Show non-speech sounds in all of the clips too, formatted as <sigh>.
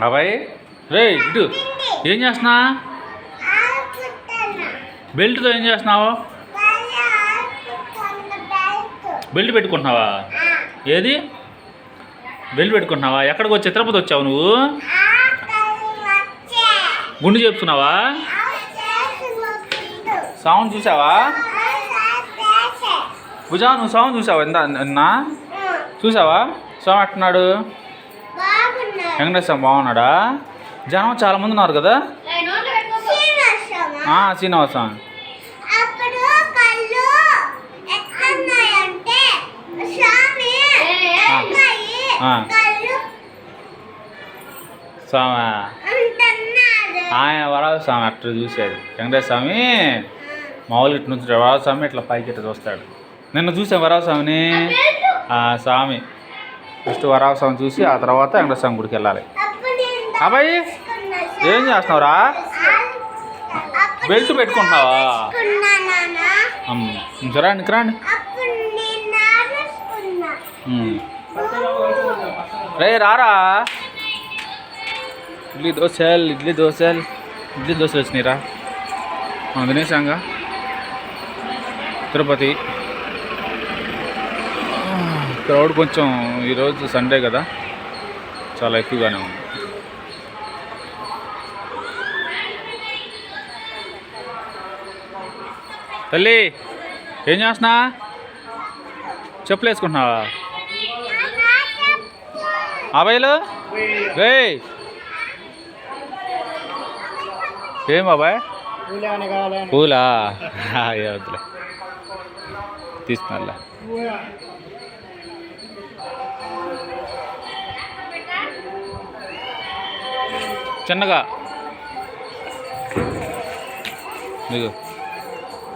అబ్బాయి రే ఇటు. ఏం చేస్తున్నా? బెల్ట్తో ఏం చేస్తున్నావు? బెల్ట్ పెట్టుకుంటున్నావా? ఏది? బెల్ట్ పెట్టుకుంటున్నావా? ఎక్కడికి వచ్చి? తిరుపతి వచ్చావు నువ్వు? గుండు చెప్తున్నావా? సౌండ్ చూసావా? భుజా నువ్వు సౌండ్ చూసావా? ఇందా నిన్న? చూసావా? స్వామి ఎట్టున్నాడు వెంకటేశ్వర బాగున్నాడా? జనం చాలా మంది ఉన్నారు కదా? శ్రీనివాసం. స్వామి ఆయన వరాల స్వామి అట్లా చూసేది వెంకటేశ్వర స్వామి మామూలుగా ఇటు నుంచి వరాల స్వామి ఇట్లా పైకి ఇట్లా చూస్తాడు. నిన్న చూసాం వరాల స్వామిని? ఆ స్వామి. ఫస్ట్ వరాల స్వామి చూసి ఆ తర్వాత వెంకటస్వామి గుడికి వెళ్ళాలి. అబ్బాయి ఏం చేస్తున్నావురా? బెల్ట్ పెట్టుకుంటున్నావా? దాచుకున్నా నాన్న. అమ్మ రే రారా? ఇడ్లీ దోశలు ఇడ్లీ దోశలు ఇడ్లీ దోశలు వచ్చినాయిరా. మనం తినేసాంగా. తిరుపతి. క్రౌడ్ కొంచెం ఈరోజు సండే కదా. చాలా ఎక్కువగానే ఉంది. తల్లి ఏం చేస్తున్నా? చెప్పులు వేసుకుంటున్నావా అబ్బాయిలు రే ఏం బాబాయ్? పూలా? <laughs> వద్దులే. తీసుకున్నా చిన్నగా. నీకు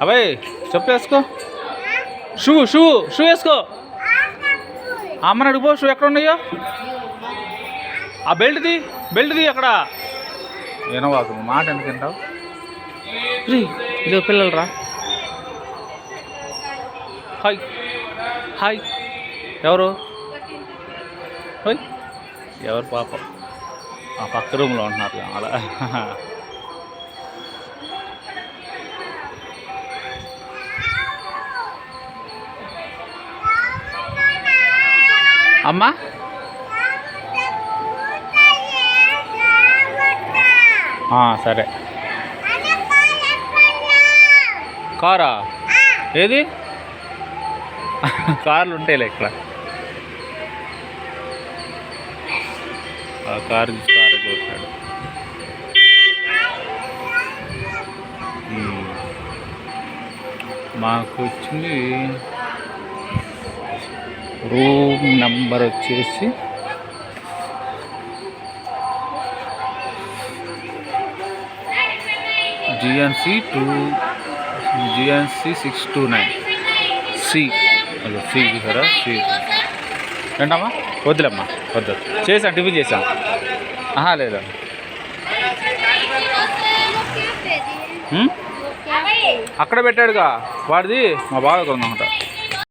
అబ్బాయి చెప్పు వేసుకో. షూ షూ షూ వేసుకో. అమ్మని అడుగుపో షూ ఎక్కడ ఉన్నాయో? ఆ బెల్ట్ది బెల్ట్ది అక్కడ. వినవాకు మాట ఎందుకు వింటావు? ఇదో పిల్లలు రా. Hi hi. ఎవరు? హాయ్. ఎవరు పాప? ఆ పక్క రూమ్లో ఉంటున్నారు అలా. అమ్మా? సరే. కారా? ఏది? కార్లు ఉంటాయిలే ఇక్కడ. ఆ కారు చూసి చూస్తాడు మాకు వచ్చింది రూమ్ నెంబర్ వచ్చేసి GNC two GNC six two nine. C అదే సి చూసారా? సి. ఏంటమ్మా? వద్దులేమ్మా వద్దు. చేసాను టిఫిన్ చేసాను లేదా? అక్కడ పెట్టాడుగా వాడిది? మా బాగా కొందన్నమాట